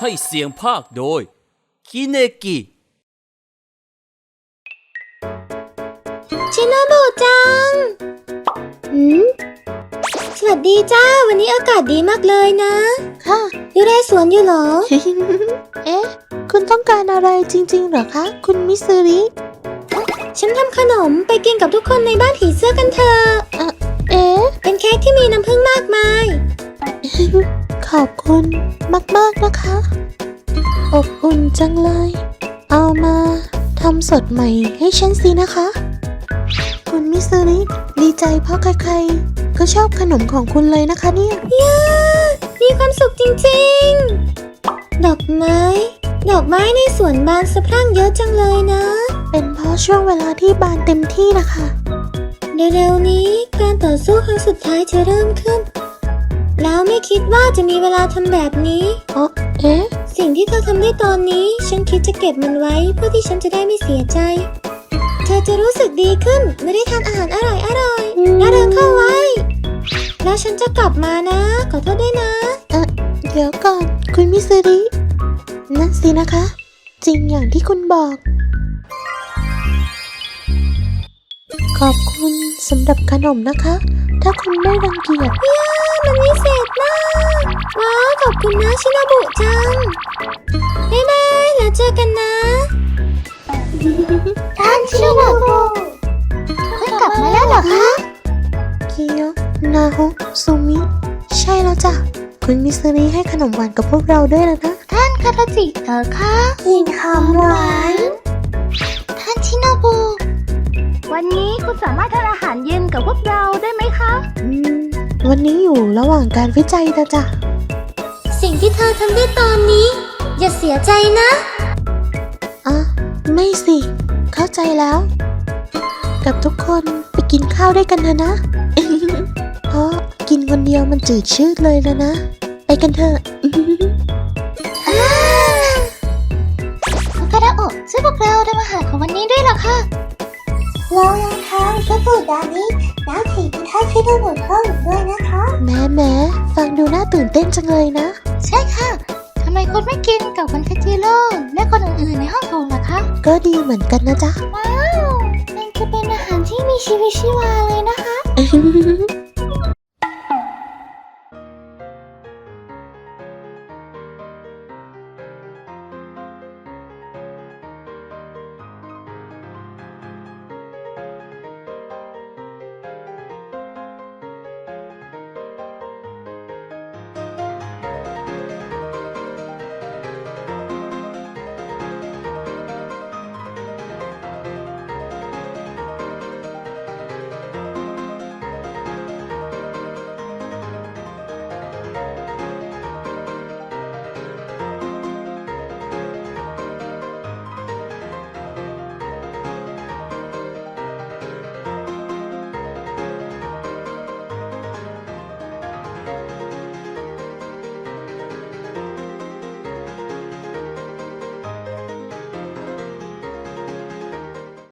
ให้เสียงภาคโดย คิเนกิชินาบุจัง หืม สวัสดีจ้า วันนี้อากาศดีมากเลยนะ ค่ะดูแลสวนอยู่เหรอ เอ๊ะ คุณต้องการอะไรจริงๆเหรอคะ คุณมิสซิริ ฉันทำขนมไปกินกับทุกคนในบ้านผีเสื้อกันเถอะ เอ๊ะ เป็นเค้กที่มีน้ำผึ้งมากมาย ขอบคุณมากๆนะคะ อบอุ่นจังเลย เอามาทำสดใหม่ให้ฉันสินะคะ คุณมิสซิริดีใจเพราะใครๆ ก็ชอบขนมของคุณเลยนะคะเนี่ยย่ามีความสุขจริงๆ ดอกไม้ ดอกไม้ในสวนบานสะพรั่งเยอะจังเลยนะ เป็นเพราะช่วงเวลาที่บานเต็มที่นะคะเร็วๆนี้การต่อสู้ครั้งสุดท้ายจะเริ่มขึ้น แล้วไม่คิดว่าจะมีเวลาทำแบบนี้อ๋อเอ๊ะสิ่งที่เธอทำได้ตอนนี้ ฉันคิดจะเก็บมันไว้เพื่อที่ฉันจะได้ไม่เสียใจ เธอจะรู้สึกดีขึ้นไม่ได้ทานอาหารอร่อยอร่อยๆอืมน่าเริงเข้าไว้ แล้วฉันจะกลับมานะ ขอโทษด้วยนะเดี๋ยวก่อนคุณมิสซิรินั่นสินะคะ จริงอย่างที่คุณบอก ขอบคุณสำหรับขนมนะคะ ถ้าคุณไม่รังเกียจย่า มันวิเศษมาก ว้าวขอบคุณนะชินาบุจัง บ๊ายบาย แล้วเจอกันนะ ท่านชินาบุเพิ่งกลับมาแล้วเหรอคะคิโยนาฮุซูมิ ใช่แล้วจ้ะ คุณมิสซิริให้ขนมหวานกับพวกเราด้วยแล้วนะ ท่านคาทาจิเหรอคะกินคำหวาน ท่านชินาบุวันนี้คุณสามารถทานอาหารเย็นกับพวกเราได้ไหมคะ อืม วันนี้อยู่ระหว่างการวิจัยนะจ๊ะ สิ่งที่เธอทำได้ตอนนี้ อย่าเสียใจนะ อะ ไม่สิ เข้าใจแล้ว กับทุกคนไปกินข้าวด้วยกันเถอะนะ เพราะกินคนเดียวมันจืดชืดเลยแล้วนะ ไปกันเถอะคาราโอะช่วยพวกเราทำอาหารของวันนี้ด้วยเหรอคะเรายังทำซุปปูดานิแล้ว ถีบท่าชินาบุเพิ่มด้วยนะคะแม้แม้ฟังดูน่าตื่นเต้นจังเลยนะ ใช่ค่ะทำไมคุณไม่กินกับคนคาจิโร่และคนอื่นๆในห้องโถงล่ะคะก็ดีเหมือนกันนะจ๊ะว้าวมันจะเป็นอาหารที่มีชีวิตชีวาเลยนะคะ